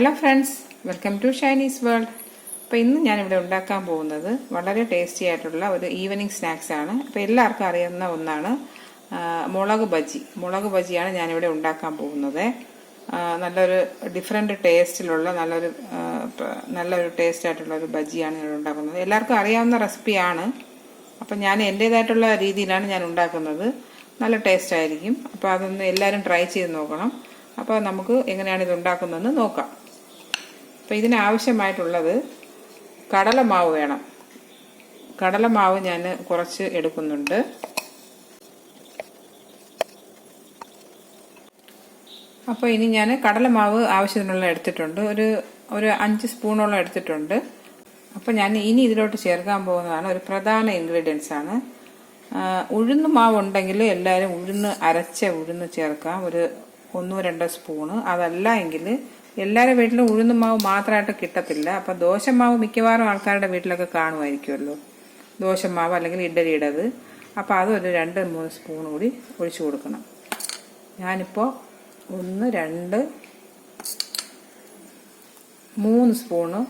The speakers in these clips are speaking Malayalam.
Hello friends welcome to Shiny's world അപ്പോൾ ഇന്ന് ഞാനിവിടെ ഉണ്ടാക്കാൻ പോകുന്നത് വളരെ ടേസ്റ്റി ആയിട്ടുള്ള ഒരു ഈവനിങ് ആണ്. അപ്പോൾ എല്ലാവർക്കും അറിയുന്ന ഒന്നാണ് മുളക് ബജി. മുളക് ബജിയാണ് ഞാനിവിടെ ഉണ്ടാക്കാൻ പോകുന്നത്. നല്ലൊരു ഡിഫറെന്റ് ടേസ്റ്റിലുള്ള നല്ലൊരു നല്ലൊരു ടേസ്റ്റ് ആയിട്ടുള്ള ഒരു ബജിയാണ് ഞാൻ ഉണ്ടാക്കുന്നത്. എല്ലാവർക്കും അറിയാവുന്ന റെസിപ്പിയാണ് അപ്പം ഞാൻ എന്റേതായിട്ടുള്ള രീതിയിലാണ് ഞാൻ ഉണ്ടാക്കുന്നത്. നല്ല ടേസ്റ്റ് ആയിരിക്കും. അപ്പോൾ അതൊന്ന് എല്ലാവരും ട്രൈ ചെയ്ത് നോക്കണം. അപ്പോൾ നമുക്ക് എങ്ങനെയാണ് ഇത് ഉണ്ടാക്കുന്നതെന്ന് നോക്കാം. അപ്പോൾ ഇതിനാവശ്യമായിട്ടുള്ളത് കടലമാവ് വേണം. കടലമാവ് ഞാൻ കുറച്ച് എടുക്കുന്നുണ്ട്. അപ്പോൾ ഇനി ഞാൻ കടലമാവ് ആവശ്യത്തിനുള്ള എടുത്തിട്ടുണ്ട്. ഒരു ഒരു അഞ്ച് സ്പൂണോളം എടുത്തിട്ടുണ്ട്. അപ്പോൾ ഞാൻ ഇനി ഇതിലോട്ട് ചേർക്കാൻ പോകുന്നതാണ് ഒരു പ്രധാന ഇൻഗ്രീഡിയൻസ് ആണ്. ഉഴുന്ന് മാവ് ഉണ്ടെങ്കിൽ എല്ലാവരും ഉഴുന്ന് അരച്ച ഉഴുന്ന് ചേർക്കാം. ഒരു ഒന്നോ രണ്ടോ സ്പൂണ്. അതല്ല എങ്കിൽ എല്ലാവരുടെ വീട്ടിലും ഉഴുന്ന മാവ് മാത്രമായിട്ട് കിട്ടത്തില്ല. അപ്പം ദോശമാവ് മിക്കവാറും ആൾക്കാരുടെ വീട്ടിലൊക്കെ കാണുമായിരിക്കുമല്ലോ. ദോശമാവ് അല്ലെങ്കിൽ ഇഡലിയുടേത്. അപ്പോൾ അതൊരു രണ്ട് മൂന്ന് സ്പൂൺ കൂടി ഒഴിച്ചു കൊടുക്കണം. ഞാനിപ്പോൾ ഒന്ന് രണ്ട് മൂന്ന് സ്പൂണ്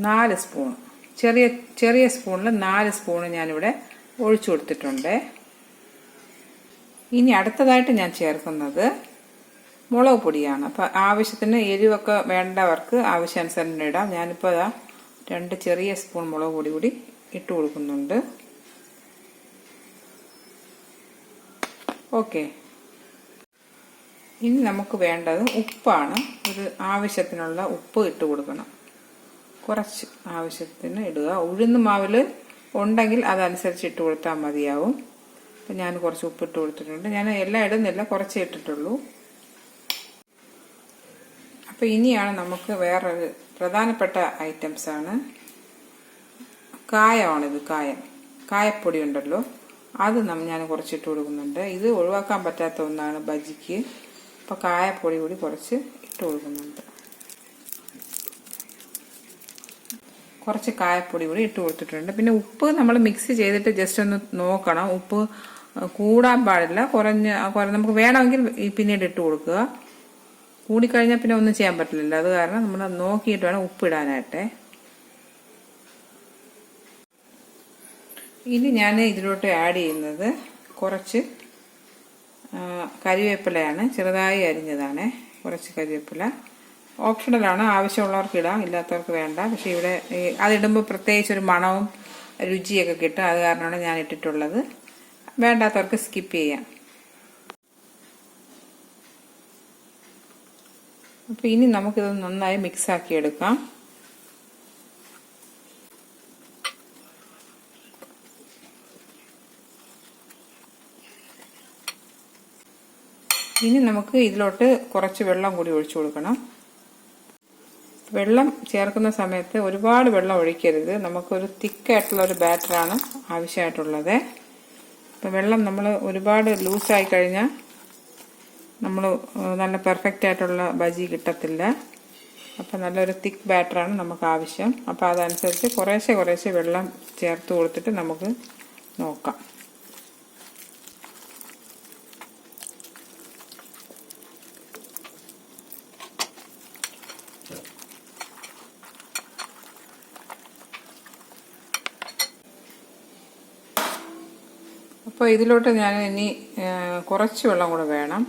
നാല് സ്പൂൺ. ചെറിയ ചെറിയ സ്പൂണിൽ നാല് സ്പൂണ് ഞാനിവിടെ ഒഴിച്ചു കൊടുത്തിട്ടുണ്ട്. ഇനി അടുത്തതായിട്ട് ഞാൻ ചേർക്കുന്നത് മുളക് പൊടിയാണ്. അപ്പോൾ ആവശ്യത്തിന് എരിവൊക്കെ വേണ്ടവർക്ക് ആവശ്യാനുസരണം ഇടാം. ഞാനിപ്പോൾ അതാ രണ്ട് ചെറിയ സ്പൂൺ മുളക് പൊടി കൂടി ഇട്ട് കൊടുക്കുന്നുണ്ട്. ഓക്കെ. ഇനി നമുക്ക് വേണ്ടത് ഉപ്പാണ്. ഒരു ആവശ്യത്തിനുള്ള ഉപ്പ് ഇട്ട് കൊടുക്കണം. കുറച്ച് ആവശ്യത്തിന് ഇടുക. ഉഴുന്ന് മാവിൽ ഉണ്ടെങ്കിൽ അതനുസരിച്ച് ഇട്ട് കൊടുത്താൽ മതിയാവും. അപ്പം ഞാൻ കുറച്ച് ഉപ്പ് ഇട്ട് കൊടുത്തിട്ടുണ്ട്. ഞാൻ എല്ലാം ഇടുന്നില്ല കുറച്ചേ ഇട്ടിട്ടുള്ളൂ. അപ്പോൾ ഇനിയാണ് നമുക്ക് വേറൊരു പ്രധാനപ്പെട്ട ഐറ്റംസാണ് കായമാണിത് കായം. കായപ്പൊടി ഉണ്ടല്ലോ. അത് നമ്മൾ ഞാൻ കുറച്ചിട്ട് കൊടുക്കുന്നുണ്ട്. ഇത് ഒഴിവാക്കാൻ പറ്റാത്ത ഒന്നാണ് ബജിക്ക്. അപ്പോൾ കായപ്പൊടി കൂടി കുറച്ച് ഇട്ട് കൊടുക്കുന്നുണ്ട്. കുറച്ച് കായപ്പൊടി കൂടി ഇട്ട് കൊടുത്തിട്ടുണ്ട്. പിന്നെ ഉപ്പ് നമ്മൾ മിക്സ് ചെയ്തിട്ട് ജസ്റ്റ് ഒന്ന് നോക്കണം. ഉപ്പ് കൂടാൻ പാടില്ല. കുറഞ്ഞ് കുറ- നമുക്ക് വേണമെങ്കിൽ പിന്നീട് ഇട്ട് കൊടുക്കുക. കൂടിക്കഴിഞ്ഞാൽ പിന്നെ ഒന്നും ചെയ്യാൻ പറ്റില്ലല്ലോ. അത് കാരണം നമ്മൾ നോക്കിയിട്ട് വേണം ഉപ്പിടാനായിട്ട്. ഇനി ഞാൻ ഇതിലോട്ട് ആഡ് ചെയ്യുന്നത് കുറച്ച് കരിവേപ്പിലയാണ്. ചെറുതായി അരിഞ്ഞതാണ്. കുറച്ച് കരിവേപ്പില. ഓപ്ഷണലാണ്. ആവശ്യമുള്ളവർക്ക് ഇടാം. ഇല്ലാത്തവർക്ക് വേണ്ട. പക്ഷെ ഇവിടെ അതിടുമ്പോൾ പ്രത്യേകിച്ച് ഒരു മണവും രുചിയൊക്കെ കിട്ടും. അത് കാരണമാണ് ഞാൻ ഇട്ടിട്ടുള്ളത്. വേണ്ടാത്തവർക്ക് സ്കിപ്പ് ചെയ്യാം. അപ്പോൾ ഇനി നമുക്കിത് നന്നായി മിക്സ് ആക്കി എടുക്കാം. ഇനി നമുക്ക് ഇതിലോട്ട് കുറച്ച് വെള്ളം കൂടി ഒഴിച്ചു കൊടുക്കണം. വെള്ളം ചേർക്കുന്ന സമയത്ത് ഒരുപാട് വെള്ളം ഒഴിക്കരുത്. നമുക്കൊരു തിക്കായിട്ടുള്ള ഒരു ബാറ്ററാണ് ആവശ്യമായിട്ടുള്ളത്. അപ്പം വെള്ളം നമ്മൾ ഒരുപാട് ലൂസായി കഴിഞ്ഞാൽ നമ്മൾ നല്ല പെർഫെക്റ്റ് ആയിട്ടുള്ള ബജി കിട്ടത്തില്ല. അപ്പം നല്ലൊരു തിക്ക് ബാറ്ററാണ് നമുക്ക് ആവശ്യം. അപ്പോൾ അതനുസരിച്ച് കുറേശ്ശെ കുറേശ്ശെ വെള്ളം ചേർത്ത് കൊടുത്തിട്ട് നമുക്ക് നോക്കാം. അപ്പോൾ ഇതിലോട്ട് ഞാൻ ഇനി കുറച്ച് വെള്ളം കൂടെ വേണം.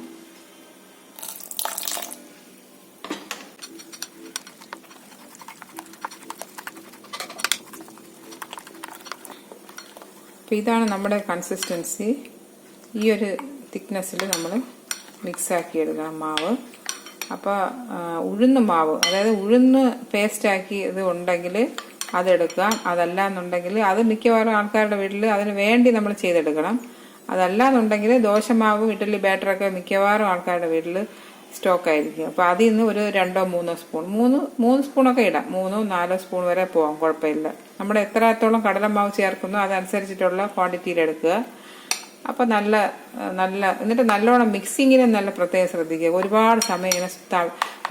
അപ്പോൾ ഇതാണ് നമ്മുടെ കൺസിസ്റ്റൻസി ഈ ഒരു തിക്നെസ്സിൽ നമ്മൾ മിക്സാക്കി എടുക്കണം മാവ്. അപ്പോൾ ഉഴുന്ന് മാവ് അതായത് ഉഴുന്ന് പേസ്റ്റാക്കി ഇത് ഉണ്ടെങ്കിൽ അതെടുക്കാം. അതല്ല എന്നുണ്ടെങ്കിൽ അത് മിക്കവാറും ആൾക്കാരുടെ വീട്ടിൽ അതിന് വേണ്ടി നമ്മൾ ചെയ്തെടുക്കണം. അതല്ല എന്നുണ്ടെങ്കിൽ ദോശമാവും ഇഡ്ഡലി ബാറ്ററൊക്കെ മിക്കവാറും ആൾക്കാരുടെ വീട്ടിൽ സ്റ്റോക്ക് ആയിരിക്കും അപ്പോൾ അതിൽ നിന്ന് ഒരു രണ്ടോ മൂന്നോ സ്പൂൺ. മൂന്ന് മൂന്ന് സ്പൂണൊക്കെ ഇടാം. മൂന്നോ നാലോ സ്പൂൺ വരെ പോകാം കുഴപ്പമില്ല. നമ്മൾ എത്രത്തോളം കടലമാവ് ചേർക്കുന്നു അതനുസരിച്ചിട്ടുള്ള ക്വാണ്ടിറ്റിയിൽ എടുക്കുക. അപ്പോൾ നല്ല നല്ല എന്നിട്ട് നല്ലോണം മിക്സിങ്ങിന് നല്ല പ്രത്യേകം ശ്രദ്ധിക്കുക. ഒരുപാട് സമയം ഇങ്ങനെ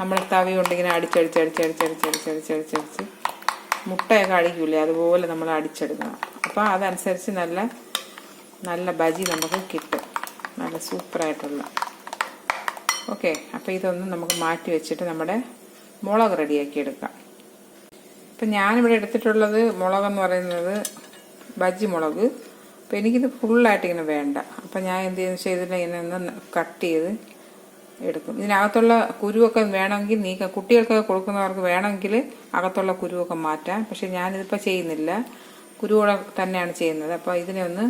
നമ്മൾ തവി കൊണ്ട് ഇങ്ങനെ മുട്ടയൊക്കെ അടിക്കൂലേ? അതുപോലെ നമ്മൾ അടിച്ചെടുക്കണം. അപ്പോൾ അതനുസരിച്ച് നല്ല നല്ല ബജി നമുക്ക് കിട്ടും. നല്ല സൂപ്പറായിട്ടുള്ള ഓക്കെ അപ്പോൾ ഇതൊന്ന് നമുക്ക് മാറ്റി വെച്ചിട്ട് നമ്മുടെ മുളക് റെഡിയാക്കി എടുക്കാം. ഇപ്പം ഞാനിവിടെ എടുത്തിട്ടുള്ളത് മുളകെന്ന് പറയുന്നത് ബജ്ജി മുളക്. അപ്പം എനിക്കിത് ഫുള്ളായിട്ട് ഇങ്ങനെ വേണ്ട. അപ്പം ഞാൻ എന്ത് ചെയ്യുന്ന വെച്ചാൽ ഇതിനെ ഇങ്ങനെ ഒന്ന് കട്ട് ചെയ്ത് എടുക്കും. ഇതിനകത്തുള്ള കുരുവൊക്കെ വേണമെങ്കിൽ നീക്കം കുട്ടികൾക്കൊക്കെ കൊടുക്കുന്നവർക്ക് വേണമെങ്കിൽ അകത്തുള്ള കുരുവൊക്കെ മാറ്റാം. പക്ഷെ ഞാനിതിപ്പോൾ ചെയ്യുന്നില്ല. കുരുവോടെ തന്നെയാണ് ചെയ്യുന്നത്. അപ്പോൾ ഇതിനെ ഒന്ന്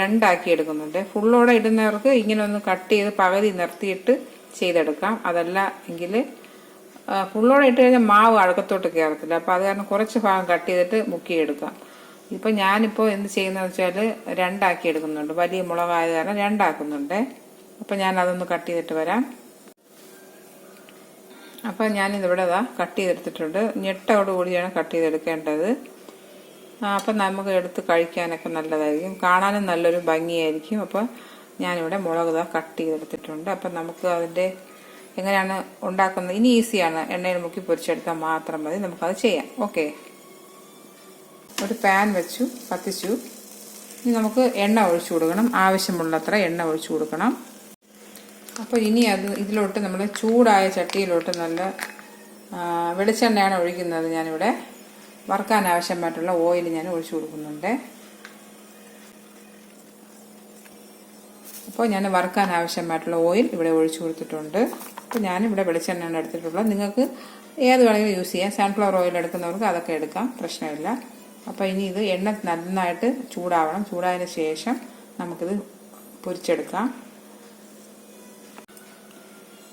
രണ്ടാക്കി എടുക്കുന്നുണ്ട്. ഫുള്ളോടെ ഇടുന്നവർക്ക് ഇങ്ങനെ ഒന്ന് കട്ട് ചെയ്ത് പകുതി നിർത്തിയിട്ട് ചെയ്തെടുക്കാം. അതല്ല എങ്കിൽ ഫുള്ളോടെ ഇട്ട് കഴിഞ്ഞാൽ മാവ് അഴക്കത്തോട്ട് കയറത്തില്ല അപ്പോൾ അത് കാരണം കുറച്ച് ഭാഗം കട്ട് ചെയ്തിട്ട് മുക്കിയെടുക്കാം. ഇപ്പം ഞാനിപ്പോൾ എന്ത് ചെയ്യുന്നതെന്ന് വെച്ചാൽ രണ്ടാക്കി എടുക്കുന്നുണ്ട്. വലിയ മുളകായത് കാരണം രണ്ടാക്കുന്നുണ്ട്. അപ്പം ഞാൻ അതൊന്ന് കട്ട് ചെയ്തിട്ട് വരാം. അപ്പം ഞാനിതിവിടെ ഇതാ കട്ട് ചെയ്തെടുത്തിട്ടുണ്ട്. ഞെട്ടോട് കൂടിയാണ് കട്ട് ചെയ്തെടുക്കേണ്ടത്. അപ്പം നമുക്ക് എടുത്ത് കഴിക്കാനൊക്കെ നല്ലതായിരിക്കും. കാണാനും നല്ലൊരു ഭംഗിയായിരിക്കും. അപ്പം ഞാനിവിടെ മുളക് കട്ട് ചെയ്തെടുത്തിട്ടുണ്ട്. അപ്പം നമുക്ക് അതിന്റെ എങ്ങനെയാണ് ഉണ്ടാക്കുന്നത്? ഇനി ഈസിയാണ്. എണ്ണയിൽ മുക്കി പൊരിച്ചെടുത്താൽ മാത്രം മതി. നമുക്കത് ചെയ്യാം. ഓക്കെ. ഒരു പാൻ വെച്ചു. കത്തിച്ചു ഇനി നമുക്ക് എണ്ണ ഒഴിച്ചു കൊടുക്കണം. ആവശ്യമുള്ളത്ര എണ്ണ ഒഴിച്ചു കൊടുക്കണം. അപ്പോൾ ഇനി അത് ഇതിലോട്ട് നമ്മൾ ചൂടായ ചട്ടിയിലോട്ട് നല്ല വെളിച്ചെണ്ണയാണ് ഒഴിക്കുന്നത് ഞാനിവിടെ. വറുക്കാൻ ആവശ്യമായിട്ടുള്ള ഓയിൽ ഞാൻ ഒഴിച്ചു കൊടുക്കുന്നുണ്ട്. അപ്പോൾ ഞാൻ വറുക്കാൻ ആവശ്യമായിട്ടുള്ള ഓയിൽ ഇവിടെ ഒഴിച്ചു കൊടുത്തിട്ടുണ്ട്. അപ്പോൾ ഞാനിവിടെ വെളിച്ചെണ്ണയാണ് എടുത്തിട്ടുള്ളത്. നിങ്ങൾക്ക് ഏത് വേണമെങ്കിലും യൂസ് ചെയ്യാം. സൺഫ്ലവർ ഓയിൽ എടുക്കുന്നവർക്ക് അതൊക്കെ എടുക്കാം. പ്രശ്നമില്ല. അപ്പോൾ ഇനി ഇത് എണ്ണ നന്നായിട്ട് ചൂടാവണം. ചൂടായതിന് ശേഷം നമുക്കിത് പൊരിച്ചെടുക്കാം.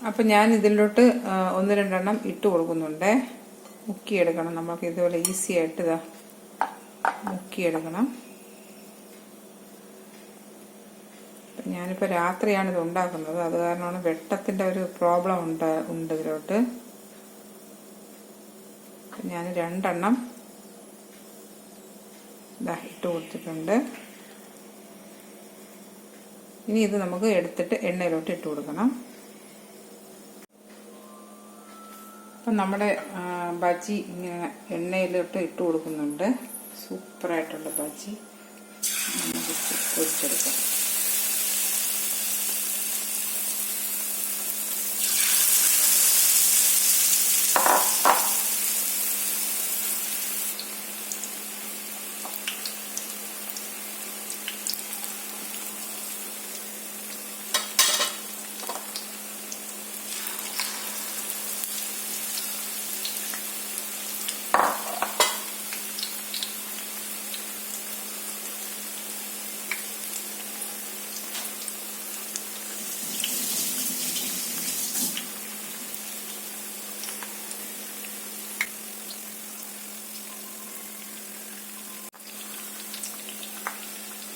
അപ്പം ഞാൻ ഇതിലോട്ട് ഒന്ന് രണ്ടെണ്ണം ഇട്ട് കൊടുക്കുന്നുണ്ട്. മുക്കിയെടുക്കണം. നമുക്ക് ഇതുപോലെ ഈസി ആയിട്ട് ഇതാ മുക്കിയെടുക്കണം. ഞാനിപ്പോൾ രാത്രിയാണ് ഇത് ഉണ്ടാക്കുന്നത്. അത് കാരണമാണ് വെട്ടത്തിന്റെ ഒരു പ്രോബ്ലം ഉണ്ട് ഉണ്ട് ഇതിലോട്ട്. ഞാൻ രണ്ടെണ്ണം ഇതാ ഇട്ട് കൊടുത്തിട്ടുണ്ട്. ഇനി ഇത് നമുക്ക് എടുത്തിട്ട് എണ്ണയിലോട്ട് ഇട്ട് കൊടുക്കണം. അപ്പം നമ്മുടെ ബജി ഇങ്ങനെ എണ്ണയിലോട്ട് ഇട്ട് കൊടുക്കുന്നുണ്ട്. സൂപ്പറായിട്ടുള്ള ബജി. നമുക്ക് പൊരിച്ചെടുക്കാം.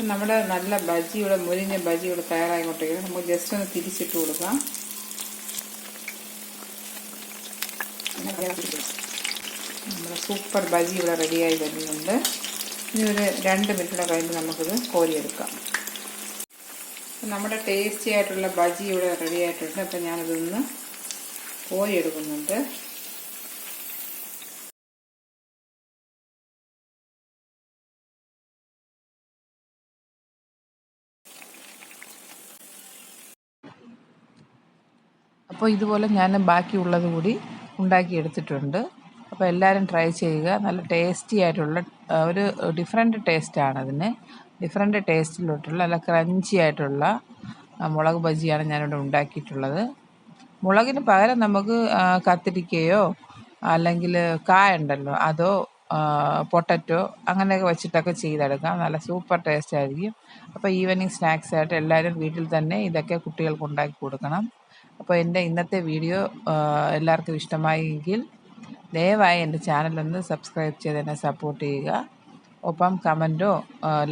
നമ്മുടെ നല്ല ബജിയുടെ മുരിഞ്ഞ ബജിയുടെ തയ്യാറായിക്കൊണ്ടിരിക്കുന്നത് നമുക്ക് ജസ്റ്റ് ഒന്ന് തിരിച്ചിട്ട് കൊടുക്കാം. നമ്മുടെ സൂപ്പർ ബജി ഇവിടെ റെഡിയായി വരുന്നുണ്ട്. ഇനി ഒരു രണ്ട് മിനിറ്റിടെ കഴിയുമ്പോൾ നമുക്കിത് കോരിയെടുക്കാം. നമ്മുടെ ടേസ്റ്റി ആയിട്ടുള്ള ബജി ഇവിടെ റെഡി ആയിട്ടുണ്ട്. അപ്പം ഞാനിതൊന്ന് കോരിയെടുക്കുന്നുണ്ട്. അപ്പോൾ ഇതുപോലെ ഞാൻ ബാക്കിയുള്ളത് കൂടി ഉണ്ടാക്കിയെടുത്തിട്ടുണ്ട് അപ്പോൾ എല്ലാവരും ട്രൈ ചെയ്യുക. നല്ല ടേസ്റ്റി ആയിട്ടുള്ള ഒരു ഡിഫറെന്റ് ടേസ്റ്റാണ് അതിന്. ഡിഫറെന്റ് ടേസ്റ്റിലോട്ടുള്ള നല്ല ക്രഞ്ചി ആയിട്ടുള്ള മുളക് ബജിയാണ് ഞാനിവിടെ ഉണ്ടാക്കിയിട്ടുള്ളത്. മുളകിന് പകരം നമുക്ക് കത്തിരിക്കയോ അല്ലെങ്കിൽ കായ ഉണ്ടല്ലോ അതോ പൊട്ടറ്റോ അങ്ങനെയൊക്കെ വെച്ചിട്ടൊക്കെ ചെയ്തെടുക്കാം. നല്ല സൂപ്പർ ടേസ്റ്റ് ആയിരിക്കും. അപ്പോൾ ഈവനിങ് സ്നാക്സ് ആയിട്ട് എല്ലാവരും വീട്ടിൽ തന്നെ ഇതൊക്കെ കുട്ടികൾക്ക് ഉണ്ടാക്കി കൊടുക്കണം. അപ്പോൾ എന്റെ ഇന്നത്തെ വീഡിയോ എല്ലാവർക്കും ഇഷ്ടമായെങ്കിൽ ദയവായി എന്റെ ചാനലൊന്ന് സബ്സ്ക്രൈബ് ചെയ്ത് എന്നെ സപ്പോർട്ട് ചെയ്യുക. ഒപ്പം കമന്റോ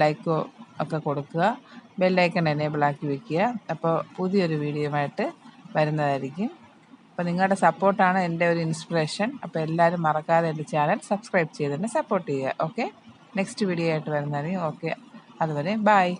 ലൈക്കോ ഒക്കെ കൊടുക്കുക. ബെല്ലൈക്കൺ എനേബിൾ ആക്കി വെക്കുക. അപ്പോൾ പുതിയൊരു വീഡിയോയുമായിട്ട് വരുന്നതായിരിക്കും. അപ്പോൾ നിങ്ങളുടെ സപ്പോർട്ടാണ് എന്റെ ഒരു ഇൻസ്പിറേഷൻ. അപ്പോൾ എല്ലാവരും മറക്കാതെ എന്റെ ചാനൽ സബ്സ്ക്രൈബ് ചെയ്ത് തന്നെ സപ്പോർട്ട് ചെയ്യുക. ഓക്കെ? നെക്സ്റ്റ് വീഡിയോ ആയിട്ട് വരുന്നതായിരിക്കും. ഓക്കെ? അതുവരെ ബായ്